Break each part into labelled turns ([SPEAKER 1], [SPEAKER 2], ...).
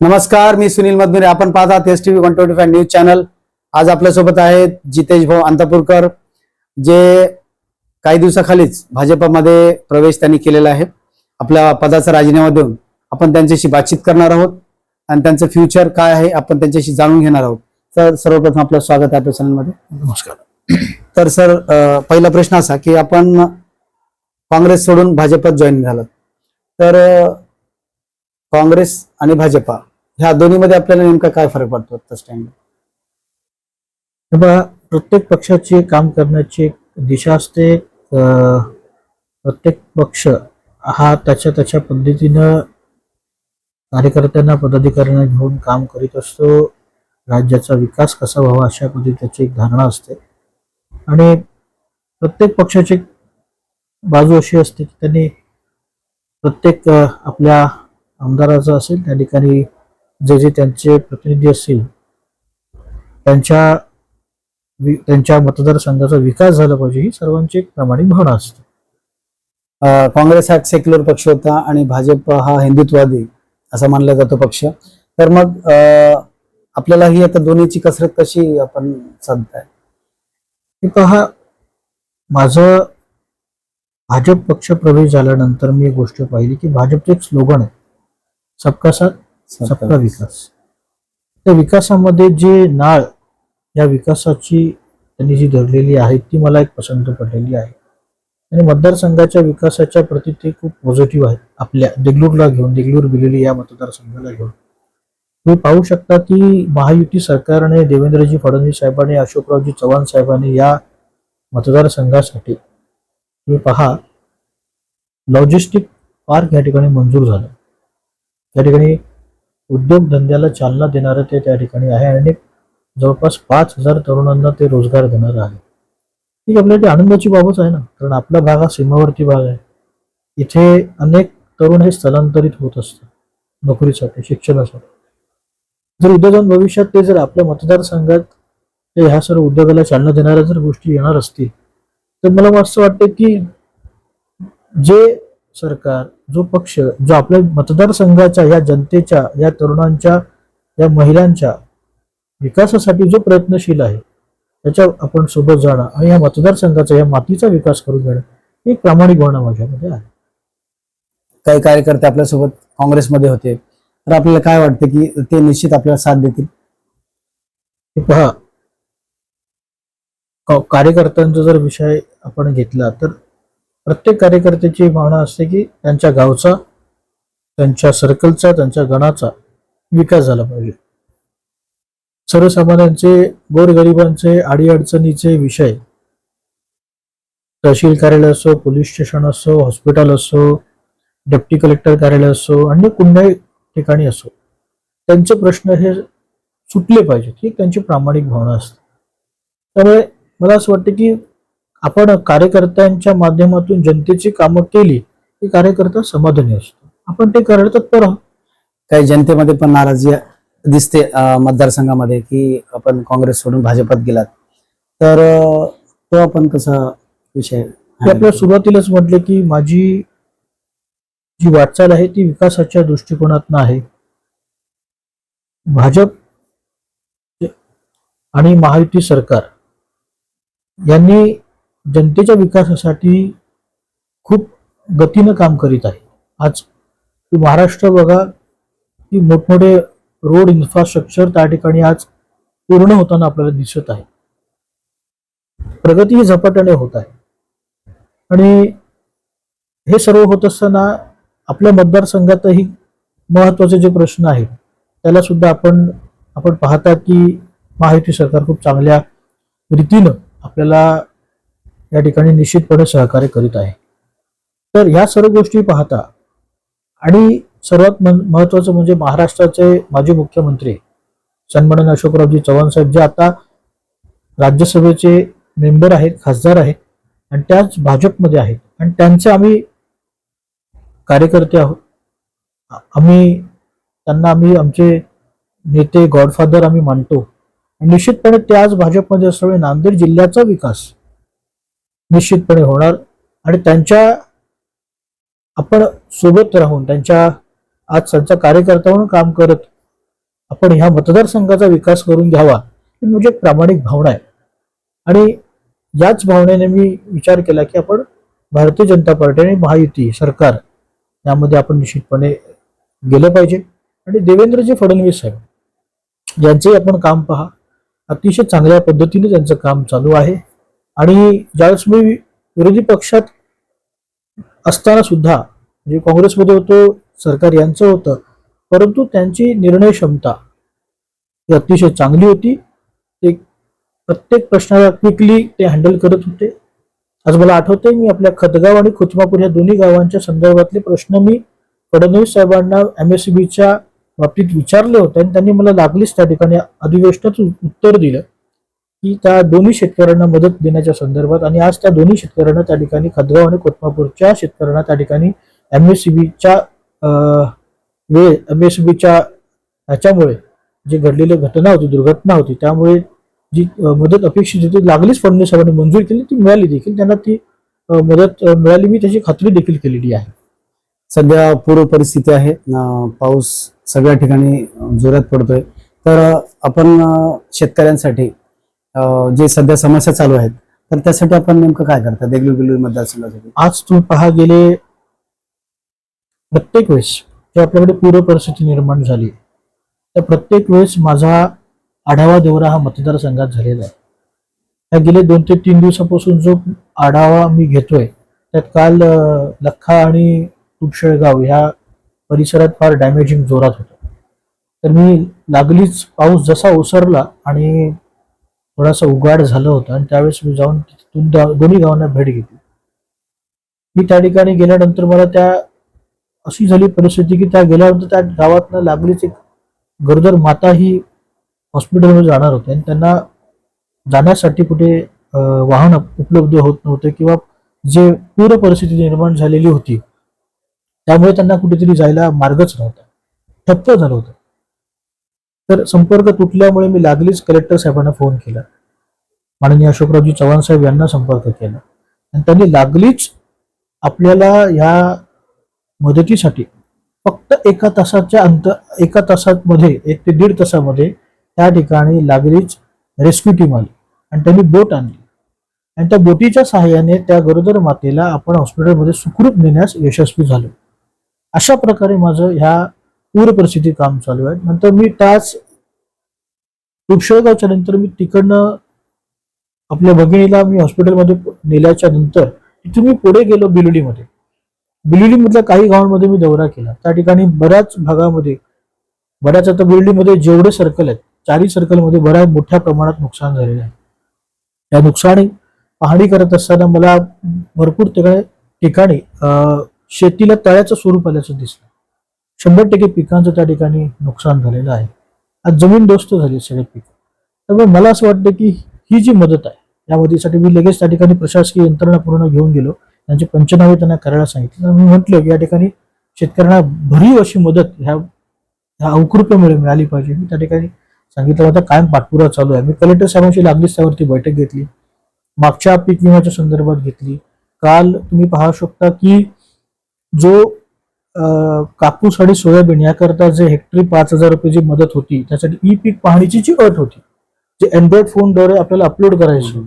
[SPEAKER 1] नमस्कार मी सुनील मधुरे. आपण पाहतात S TV one twenty five news channel आज आपल्यासोबत आहेत जितेश भाऊ अंतपूरकर जे काही दिवसाखालीच भाजपमध्ये प्रवेश त्यांनी केलेला आहे. आपल्या पदाचा राजीनामा देऊन आपण त्यांच्याशी बातचीत करणार आहोत. आणि त्यांचं फ्युचर काय आहे आपण त्यांच्याशी जाणून घेणार आहोत. तर सर्वप्रथम आपलं स्वागत आहे आपल्या चॅनलमध्ये.
[SPEAKER 2] नमस्कार.
[SPEAKER 1] तर सर पहिला प्रश्न असा की आपण काँग्रेस सोडून भाजपात जॉईन झालात. तर काँग्रेस आणि भाजपा ह्या दोन्हीमध्ये आपल्याला नेमका काय फरक पडतो आत्ताच टाइम
[SPEAKER 2] प्रत्येक पक्षाची काम करण्याची एक दिशा असते. प्रत्येक पक्ष हा त्याच्या त्याच्या पद्धतीनं कार्यकर्त्यांना पदाधिकाऱ्यांना घेऊन काम करीत असतो. राज्याचा विकास कसा व्हावा अशा पद्धतीची एक धारणा असते. आणि प्रत्येक पक्षाची बाजू अशी असते की त्यांनी प्रत्येक आपल्या आमदाराचा असेल त्या ठिकाणी जे जे त्यांचे प्रतिनिधी असतील त्यांच्या त्यांच्या मतदारसंघाचा विकास झाला पाहिजे ही सर्वांची एक प्रामाणिक भावना असते.
[SPEAKER 1] काँग्रेस हा एक सेक्युलर पक्ष होता आणि भाजप हा हिंदुत्ववादी असा मानला जातो पक्ष. तर मग अ, आपल्याला ही आता दोन्हीची कसरत कशी आपण साधताय?
[SPEAKER 2] हे पहा माझं भाजप पक्ष प्रवेश झाल्यानंतर मी एक गोष्ट पाहिली की भाजपचं एक स्लोगन आहे सबका साथ सबका विकास. त्या विकासामध्ये जे नाळ या विकासाची त्यांनी जी धरलेली आहे ती मला एक पसंत पडलेली आहे. आणि मतदारसंघाच्या विकासाच्या प्रती ते खूप पॉझिटिव्ह आहेत. आपल्या देगलूरला घेऊन देगलूर बिलेली या मतदारसंघाला घेऊन. तुम्ही पाहू शकता की महायुती सरकारने देवेंद्रजी फडणवीस साहेबांनी अशोकरावजी चव्हाण साहेबांनी या मतदारसंघासाठी तुम्ही पहा लॉजिस्टिक पार्क या ठिकाणी मंजूर झालं. त्या ठिकाणी उद्योगधंद्याला चालना देणारं ते त्या ठिकाणी आहे आणि जवळपास पाच हजार तरुणांना ते रोजगार देणार आहे. ही आपल्यासाठी आनंदाची बाबच आहे ना कारण आपला भाग हा सीमावर्ती भाग आहे. इथे अनेक तरुण हे स्थलांतरित होत असतात नोकरीसाठी शिक्षणासाठी. जर उद्या जाऊन भविष्यात ते जर आपल्या मतदारसंघात ते ह्या सर्व उद्योगाला चालना देणाऱ्या जर गोष्टी येणार असतील तर मला असं वाटतं की जे सरकार जो पक्ष जो आपल्या मतदारसंघाच्या या जनतेच्या या तरुणांच्या या महिलांच्या विकासासाठी जो प्रयत्नशील आहे त्याच्या आपण सोबत जाणं आणि या मतदारसंघाचा या मातीचा विकास करून घेणं ही प्रामाणिक भावना माझ्यामध्ये आहे.
[SPEAKER 1] काही कार्यकर्ते आपल्यासोबत काँग्रेसमध्ये होते. तर आपल्याला काय वाटतं की ते निश्चित आपल्याला साथ देतील?
[SPEAKER 2] हे पहा कार्यकर्त्यांचा जर विषय आपण घेतला तर प्रत्येक कार्यकर्त्याची भावना असते की त्यांच्या गावचा त्यांच्या सर्कलचा त्यांच्या गणाचा विकास झाला पाहिजे. सर्वसामान्यांचे गोरगरिबांचे अडीअडचणीचे विषय तहसील कार्यालय असो पोलीस स्टेशन असो हॉस्पिटल असो डेप्टी कलेक्टर कार्यालय असो अन्य कुठल्याही ठिकाणी असो त्यांचे प्रश्न हे सुटले पाहिजेत ही त्यांची प्रामाणिक भावना असते. त्यामुळे मला असं वाटतं की आपण कार्यकर्त्यांच्या माध्यमातून जनतेची कामं केली की कार्यकर्ता समाधानी असतो. आपण ते करायला तत्पर आहोत
[SPEAKER 1] काही जनतेमध्ये पण नाराजी दिसते मतदारसंघामध्ये की आपण काँग्रेस सोडून भाजपात गेलात. तर तो आपण कसा विषय
[SPEAKER 2] आपल्या सुरुवातीलाच म्हटले की माझी जी वाटचाल आहे ती विकासाच्या दृष्टिकोनातून आहे. भाजप आणि महायुती सरकार यांनी जनतेच्या विकासासाठी खूप गतीनं काम करीत आहे. आज महाराष्ट्र बघा की मोठमोठे रोड इन्फ्रास्ट्रक्चर त्या ठिकाणी आज पूर्ण होताना आपल्याला दिसत आहे. प्रगती ही झपाट्याने होत आहे. आणि हे सर्व होत असताना आपल्या मतदारसंघातही महत्त्वाचे जे प्रश्न आहेत त्याला सुद्धा आपण आपण पाहता की महायुती सरकार खूप चांगल्या रीतीनं आपल्याला या ठिकाणी निश्चितपणे सहकार्य करीत आहे. तर ह्या सर्व गोष्टी पाहता आणि सर्वात महत्वाचं म्हणजे महाराष्ट्राचे माजी मुख्यमंत्री सन्माननीय अशोकरावजी चव्हाण साहेब जे आता राज्यसभेचे मेंबर आहेत खासदार आहेत आणि त्याच भाजपमध्ये आहेत. आणि त्यांचे आम्ही कार्यकर्ते आहोत. आम्ही त्यांना आम्ही आमचे नेते गॉडफादर आम्ही मानतो. आणि निश्चितपणे ते आज भाजपमध्ये असल्यामुळे नांदेड जिल्ह्याचा विकास निश्चितपणे होणार. आणि त्यांच्या आपण सोबत राहून त्यांच्या आज त्यांचा कार्यकर्ता म्हणून काम करत आपण ह्या मतदारसंघाचा विकास करून घ्यावा ही म्हणजे एक प्रामाणिक भावना आहे. आणि याच भावनेने मी विचार केला की आपण भारतीय जनता पार्टी आणि महायुती सरकार यामध्ये आपण निश्चितपणे गेलं पाहिजे. आणि देवेंद्रजी फडणवीस साहेब यांचे आपण काम पहा. अतिशय चांगल्या पद्धतीने त्यांचं काम चालू आहे. आणि ज्यावेळेस मी विरोधी पक्षात असताना सुद्धा म्हणजे काँग्रेसमध्ये होतो सरकार यांचं होतं परंतु त्यांची निर्णय क्षमता ही अतिशय चांगली होती. ते प्रत्येक प्रश्नाला क्विकली ते हँडल करत होते. आज मला आठवते मी आपल्या खतगाव आणि खुचमापूर या दोन्ही गावांच्या संदर्भातले प्रश्न मी फडणवीस साहेबांना एम एस बीच्या बाबतीत विचारले होते आणि त्यांनी मला लागलीच त्या ठिकाणी अधिवेशनात उत्तर दिलं. की त्या दोन्ही शेतकऱ्यांना मदत देण्याच्या संदर्भात आणि आज त्या दोन्ही शेतकऱ्यांना त्या ठिकाणी खदगाव आणि कोतमापूरच्या शेतकऱ्यांना त्या ठिकाणी एमएससीबीच्या वेळ एमएससीबीच्या ह्याच्यामुळे जी घडलेली घटना होती दुर्घटना होती त्यामुळे जी मदत अपेक्षित होती लागलीच फडणवीस साहेबांनी मंजूर केली ती मिळाली देखील. त्यांना ती मदत मिळाली. मी त्याची खात्री देखील केलेली आहे.
[SPEAKER 1] सध्या पूर्व परिस्थिती आहे. पाऊस सगळ्या ठिकाणी जोरात पडतोय. तर आपण शेतकऱ्यांसाठी जे सध्या समस्या चालू आहेत तर त्यासाठी आपण नेमकं काय करता? देगलूर बिलूर मतदारसंघासाठी.
[SPEAKER 2] आज तू पहा गेले प्रत्येक वेळेस जेव्हा आपल्याकडे पूर्व परिस्थिती निर्माण झाली तर प्रत्येक वेळेस माझा आढावा दौरा हा मतदारसंघात झालेला आहे. त्या गेले दोन ते तीन दिवसापासून जो आढावा मी घेतोय त्यात काल लखा लख्खा आणि तुपशेळगाव ह्या परिसरात फार डॅमेजिंग जोरात होतं. तर मी लागलीच पाऊस जसा ओसरला आणि थोडासा उघाड झालं होतं आणि त्यावेळेस मी जाऊन तिथून दोन्ही गावांना भेट घेतली. मी त्या ठिकाणी गेल्यानंतर मला त्या अशी झाली परिस्थिती की त्या गेल्यानंतर त्या गावातनं लागलीच एक गरोदर माता ही हॉस्पिटलमध्ये जाणार होते आणि त्यांना जाण्यासाठी कुठे वाहन उपलब्ध होत नव्हते किंवा जे पूर परिस्थिती निर्माण झालेली होती त्यामुळे त्यांना कुठेतरी जायला मार्गच नव्हता. ठप्प झालं होतं. तर संपर्क तुटल्यामुळे मी लागलीच कलेक्टर साहेबांना फोन केला. माननीय अशोकरावजी चव्हाण साहेब यांना संपर्क केला. आणि त्यांनी लागलीच आपल्याला ह्या मदतीसाठी फक्त एका तासाच्या अंत एका तासामध्ये एक ते दीड तासामध्ये त्या ठिकाणी लागलीच रेस्क्यू टीम आली आणि त्यांनी बोट आणली. आणि त्या बोटीच्या सहाय्याने त्या गरोदर मातेला आपण हॉस्पिटलमध्ये सुखरूप नेण्यास यशस्वी झालो. अशा प्रकारे माझं ह्या पूर परिस्थिती काम चालू आहे. नंतर मी त्याच उपशोगाच्या नंतर मी तिकडनं आपल्या भगिनीला मी हॉस्पिटलमध्ये नेल्याच्या नंतर तिथून मी पुढे गेलो बिलोलीमध्ये. बिलोलीमधल्या काही गावांमध्ये मी दौरा केला. त्या ठिकाणी बऱ्याच भागामध्ये बऱ्याच आता बिलोलीमध्ये जेवढे सर्कल आहेत चारही सर्कलमध्ये बऱ्याच मोठ्या प्रमाणात नुकसान झालेलं आहे. या नुकसानी पाहणी करत असताना मला भरपूर ठिकाणी ठिकाणी शेतीला तळ्याचं स्वरूप आल्याचं दिसलं. शंभर टक्के पिकांचं त्या ठिकाणी नुकसान झालेलं आहे. आज जमीन दोस्त झाली सगळे पीक. त्यामुळे मला असं वाटतं की ही जी मदत आहे या मदतीसाठी मी लगेच त्या ठिकाणी प्रशासकीय यंत्रणा पूर्ण घेऊन गेलो. त्यांचे पंचनामे त्यांना करायला सांगितलं. मी म्हटलं की या ठिकाणी शेतकऱ्यांना भरीव अशी मदत ह्या ह्या अवकृपेमुळे मिळाली पाहिजे. मी त्या ठिकाणी सांगितलं होतं कायम पाठपुरा चालू आहे. मी कलेक्टर साहेबांशी लागलीच त्यावरती बैठक घेतली. मागच्या पीक विम्याच्या संदर्भात घेतली. काल तुम्ही पाहू शकता की जो कापूस आणि सोयाबीन याकरता जे हेक्टरी पाच हजार रुपयाची मदत होती त्यासाठी ई पीक पाहणीची जी अट होती जे अँड्रॉइड फोनद्वारे आपल्याला अपलोड करायची होती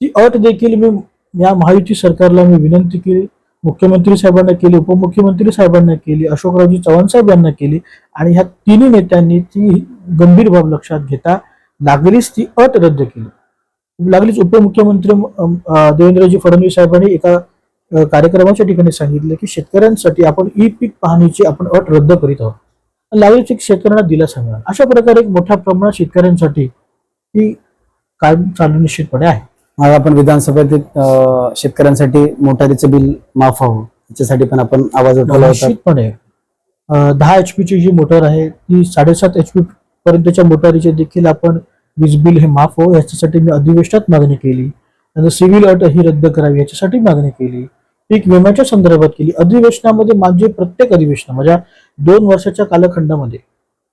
[SPEAKER 2] ती अट देखील मी या महायुती सरकारला मी विनंती केली मुख्यमंत्री साहेबांना केली उपमुख्यमंत्री साहेबांना केली अशोकरावजी चव्हाण साहेब यांना केली आणि ह्या तिन्ही नेत्यांनी ती गंभीर बाब लक्षात घेता लागलीच ती अट रद्द केली. लागलीच उपमुख्यमंत्री देवेंद्रजी फडणवीस साहेबांनी एका कार्यक्रमाच्या ठिकाणी सांगितलं की शेतकऱ्यांसाठी आपण ई पीक पाहणीची आपण अट रद्द करीत आहोत. एक शेतकऱ्यांना दिलासा मिळाला अशा प्रकारे एक मोठ्या प्रमाणात शेतकऱ्यांसाठी ही कायम चालू निश्चितपणे आहे.
[SPEAKER 1] मग आपण विधानसभेत शेतकऱ्यांसाठी मोटारीचं बिल माफ व्हावं याच्यासाठी पण आपण आवाज उठवला
[SPEAKER 2] निश्चितपणे. दहा एच ची जी मोटर आहे ती साडेसात एच पी पर्यंतच्या मोटारीचे देखील आपण वीज बिल हे माफ हो याच्यासाठी मी अधिवेशनात मागणी केली. नंतर सिव्हिल अट ही रद्द करावी याच्यासाठी मागणी केली. पीक विम्याच्या संदर्भात केली. अधिवेशनामध्ये माझे प्रत्येक अधिवेशन माझ्या दोन वर्षाच्या कालखंडामध्ये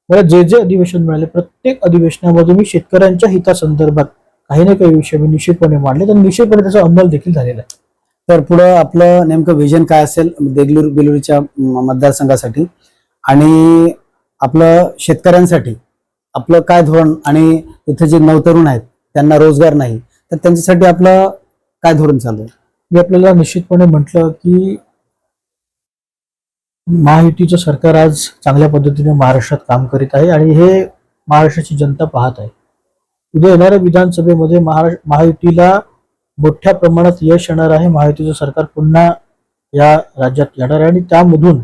[SPEAKER 2] मला जे जे अधिवेशन मिळाले प्रत्येक अधिवेशनामध्ये मी शेतकऱ्यांच्या हितासंदर्भात काही ना काही विषय मी निश्चितपणे मांडले. तर निश्चितपणे त्याचा अंमल देखील झालेला आहे.
[SPEAKER 1] तर पुढं आपलं नेमकं विजन काय असेल देगलूर बेलुरीच्या मतदारसंघासाठी आणि आपलं शेतकऱ्यांसाठी आपलं काय धोरण आणि इथे जे नवतरुण आहेत त्यांना रोजगार नाही तर त्यांच्यासाठी आपलं काय धोरण चालू आहे?
[SPEAKER 2] मी आपल्याला निश्चितपणे म्हटलं की महायुतीचं सरकार आज चांगल्या पद्धतीने महाराष्ट्रात काम करीत आहे आणि हे महाराष्ट्राची जनता पाहत आहे. उद्या येणाऱ्या विधानसभेमध्ये महाराष्ट्र महायुतीला मोठ्या प्रमाणात यश येणार आहे. महायुतीचं सरकार पुन्हा या राज्यात येणार आहे आणि त्यामधून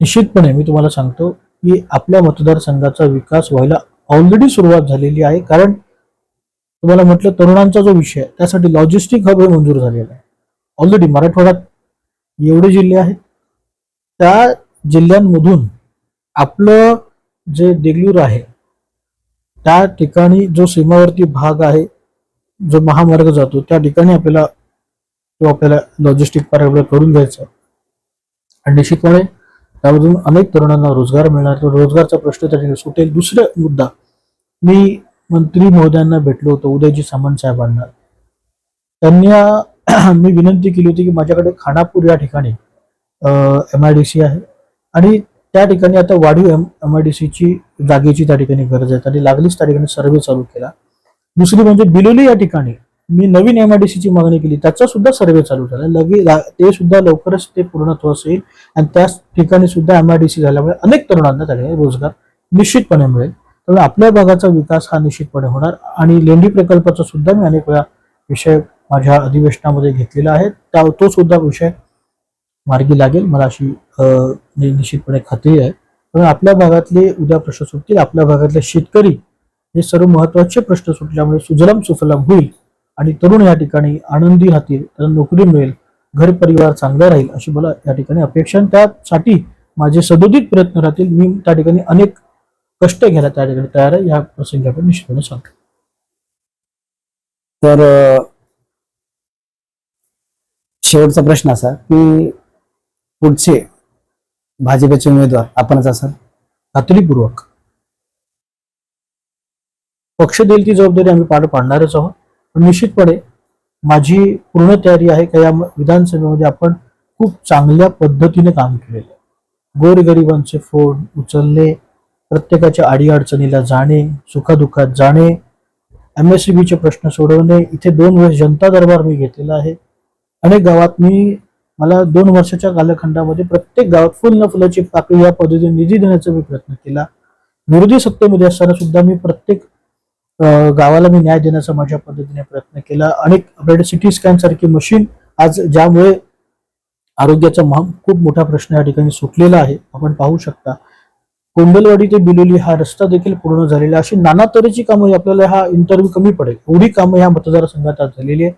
[SPEAKER 2] निश्चितपणे मी तुम्हाला सांगतो की आपल्या मतदारसंघाचा विकास व्हायला ऑलरेडी सुरुवात झालेली आहे. कारण तुम्हाला म्हटलं तरुणांचा जो विषय आहे, त्यासाठी लॉजिस्टिक हब हे मंजूर झालेलं आहे. ऑलरेडी मराठवाड्यात एवढे जिल्हे आहेत. त्या जिल्ह्यांमधून आपलं जे देगलूर आहे त्या ठिकाणी जो सीमावर्ती भाग आहे जो महामार्ग जातो त्या ठिकाणी आपल्याला तो आपल्याला लॉजिस्टिक पार्क करून घ्यायचा आणि निश्चितपणे त्यामधून अनेक तरुणांना रोजगार मिळणार. रोजगारचा प्रश्न त्या ठिकाणी सुटेल. दुसरा मुद्दा मी मंत्री महोदयांना भेटलो होतो उदयजी सामंत साहेबांना. त्यांना मी विनंती केली होती की माझ्याकडे खानापूर या ठिकाणी एम आय डी सी आहे. आणि त्या ठिकाणी आता वाढीव एम एम आय डी सीची जागेची त्या ठिकाणी गरज आहे. आणि लागलीच त्या ठिकाणी सर्वे चालू केला. दुसरी म्हणजे बिलोली या ठिकाणी मी नवीन एम आय डी सीची मागणी केली. त्याचा सुद्धा सर्वे चालू झाला. लगे ते सुद्धा लवकरच ते पूर्णत्व असेल. आणि त्याच ठिकाणी सुद्धा एम आय डी सी झाल्यामुळे अनेक तरुणांना त्या ठिकाणी रोजगार निश्चितपणे मिळेल. त्यामुळे आपल्या भागाचा विकास हा निश्चितपणे होणार. आणि लेंडी प्रकल्पाचा सुद्धा मी अनेक वेळा विषय माझ्या अधिवेशनामध्ये घेतलेला आहे. त्या तो सुद्धा विषय मार्गी लागेल. मला अशी निश्चितपणे खात्री आहे. त्यामुळे आपल्या भागातले उद्या प्रश्न सुटतील. आपल्या भागातले शेतकरी हे सर्व महत्त्वाचे प्रश्न सुटल्यामुळे सुजलाम सुफलाम होईल आणि तरुण या ठिकाणी आनंदी राहतील त्यांना नोकरी मिळेल घर परिवार चांगला राहील अशी मला या ठिकाणी अपेक्षा त्यासाठी माझे सदोदित प्रयत्न राहतील. मी त्या ठिकाणी अनेक कष्ट घ्यायला त्या ठिकाणी तयार आहे. या प्रसंगी आपण निश्चितपणे सांगतो
[SPEAKER 1] तर शेवटचा प्रश्न असा की पुढचे भाजपचे उमेदवार आपणच असाल?
[SPEAKER 2] खात्रीपूर्वक पक्ष देईल ती जबाबदारी आम्ही पार पाडणारच आहोत. पण निश्चितपणे माझी पूर्ण तयारी आहे का या विधानसभेमध्ये आपण खूप चांगल्या पद्धतीने काम केलेलं आहे. गोरगरिबांचे फोन उचलणे प्रत्येकाच्या अडीअडचणीला जाणे सुखादुखात जाणे एम एस सी चे प्रश्न सोडवणे इथे दोन वेळेस जनता दरबार मी घेतलेला आहे. अनेक गावात मी मला दोन वर्षाच्या कालखंडामध्ये प्रत्येक गावात फुल न फुलाची पाकळी या पद्धतीने निधी देण्याचा मी प्रयत्न केला. विरोधी सत्तेमध्ये असताना सुद्धा मी प्रत्येक गावाला मी न्याय देण्याचा माझ्या पद्धतीने प्रयत्न केला. अनेक आपल्याकडे सिटी स्कॅन सारखी मशीन आज ज्यामुळे आरोग्याचा खूप मोठा प्रश्न या ठिकाणी सुटलेला आहे. आपण पाहू शकता. कोंडलवाडी ते बिलोली हा रस्ता देखील पूर्ण झालेला आहे. अशी नाना तऱ्हेची कामं आपल्याला हा इंटरव्ह्यू कमी पडेल. एवढी कामं ह्या मतदारसंघात आज झालेली आहे.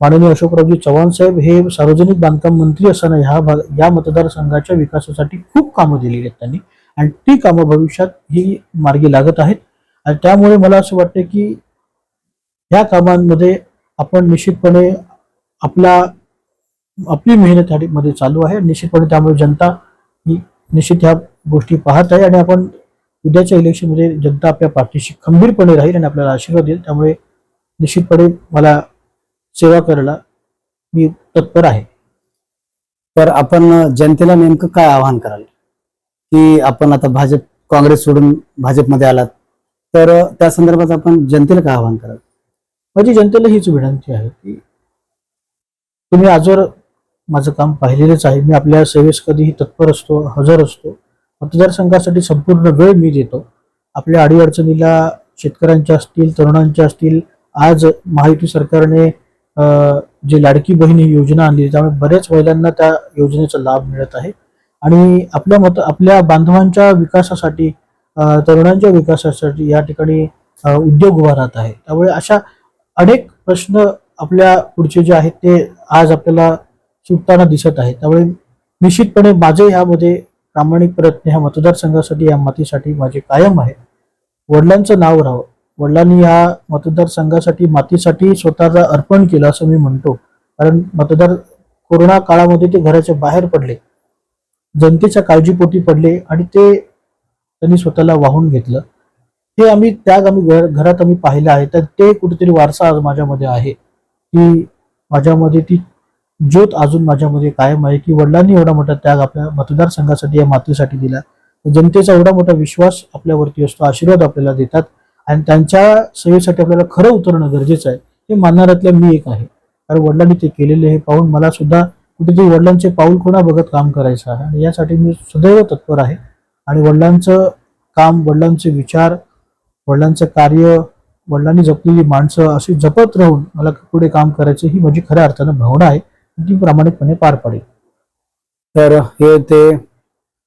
[SPEAKER 2] माननीय अशोकरावजी चव्हाण साहेब हे सार्वजनिक बांधकाम मंत्री असताना ह्या भाग या मतदारसंघाच्या विकासासाठी खूप कामं दिलेली आहेत त्यांनी. आणि ती कामं भविष्यात ही मार्गी लागत आहेत. आणि त्यामुळे मला असं वाटतं की ह्या कामांमध्ये आपण निश्चितपणे आपला आपली मेहनत मध्ये चालू आहे. निश्चितपणे त्यामुळे जनता ही निश्चित ह्या गोष्टी पाहत आहे आणि आपण उद्याच्या इलेक्शनमध्ये जनता आपल्या पाठीशी खंबीरपणे राहील आणि आपल्याला आशीर्वाद देईल. त्यामुळे निश्चितपणे मला सेवा करायला मी तत्पर आहे.
[SPEAKER 1] तर आपण जनतेला नेमकं काय आवाहन कराल? की आपण आता भाजप काँग्रेस सोडून भाजपमध्ये आलात तर त्या संदर्भात आपण जनतेला काय आवाहन कराल?
[SPEAKER 2] माझी जनतेला हीच विनंती आहे की तुम्ही आजवर माझं काम पाहिलेलंच आहे. मी आपल्या सेवेस कधीही तत्पर असतो हजर असतो. मतदारसंघासाठी संपूर्ण वेळ मी देतो. आपल्या अडीअडचणीला शेतकऱ्यांच्या असतील तरुणांच्या असतील आज महायुती सरकारने जे लाडकी बहीण ही योजना आणली त्यामुळे बऱ्याच महिलांना त्या योजनेचा लाभ मिळत आहे. आणि आपल्या मत आपल्या बांधवांच्या विकासासाठी तरुणांच्या विकासासाठी या ठिकाणी उद्योग उभा राहत आहे. त्यामुळे अशा अनेक प्रश्न आपल्या पुढचे जे आहेत ते आज आपल्याला सुटताना दिसत आहे त्यामुळे निश्चितपणे माझे ह्यामध्ये प्रामाणिक प्रयत्न ह्या मतदारसंघासाठी या मातीसाठी माझे कायम आहे. वडिलांचं नाव राहावं. वडिलांनी या मतदारसंघासाठी मातीसाठी स्वतःला अर्पण केलं असं मी म्हणतो. कारण मतदार कोरोना काळामध्ये ते घराच्या बाहेर पडले. जनतेच्या काळजीपोटी पडले आणि ते त्यांनी स्वतःला वाहून घेतलं. हे आम्ही त्याग आम्ही घर घरात आम्ही पाहिलं आहे. तर ते कुठेतरी वारसा आज माझ्यामध्ये आहे. की माझ्यामध्ये ती ज्योत अजून माझ्यामध्ये कायम आहे की वडिलांनी एवढा मोठा त्याग आपल्या मतदारसंघासाठी या मातीसाठी दिला. जनतेचा एवढा मोठा विश्वास आपल्यावरती असतो आशीर्वाद आपल्याला देतात आणि त्यांच्या सेवेसाठी आपल्याला खरं उतरणं गरजेचं आहे हे मानणाऱ्यातल्या मी एक आहे. कारण वडिलांनी ते केलेले हे पाहून मला सुद्धा कुठेतरी वडिलांचे पाऊल कोणा बघत काम करायचं आहे आणि यासाठी मी सदैव तत्पर आहे. आणि वडिलांचं काम वडिलांचे विचार वडिलांचं कार्य वडिलांनी जपलेली माणसं अशी जपत राहून मला पुढे काम करायचं ही माझी खऱ्या अर्थानं भावना आहे. ती प्रामाणिकपणे पार पाडेल?
[SPEAKER 1] तर हे होते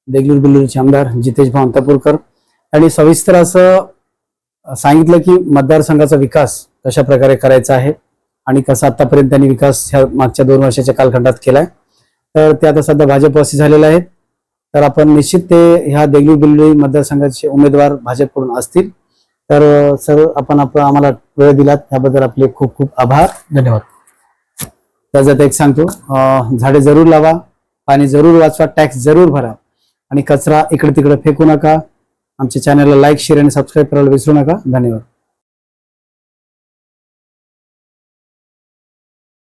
[SPEAKER 1] देगलूर बिल्लूरचे आमदार जितेश भाऊ अंतापूरकर आणि सविस्तर असं सांगितलं की मतदारसंघाचा विकास कशा प्रकारे करायचा आहे आणि कसा आतापर्यंत त्यांनी विकास ह्या मागच्या दोन वर्षाच्या कालखंडात केलाय. तर ते आता सध्या भाजपवासी झालेले आहेत तर आपण निश्चित ते ह्या देगलूर बिल्लूर मतदारसंघाचे उमेदवार भाजपकडून असतील. तर सर आपण आम्हाला वेळ दिलात. त्याबद्दल आपले खूप खूप आभार.
[SPEAKER 2] धन्यवाद.
[SPEAKER 1] त्याच्यात एक सांगतो झाडे जरूर लावा पाणी जरूर वाचवा टॅक्स जरूर भरा. आणि कचरा इकडे तिकडे फेकू नका. आमच्या चॅनलला लाईक शेअर आणि सबस्क्राईब करायला विसरू नका. धन्यवाद.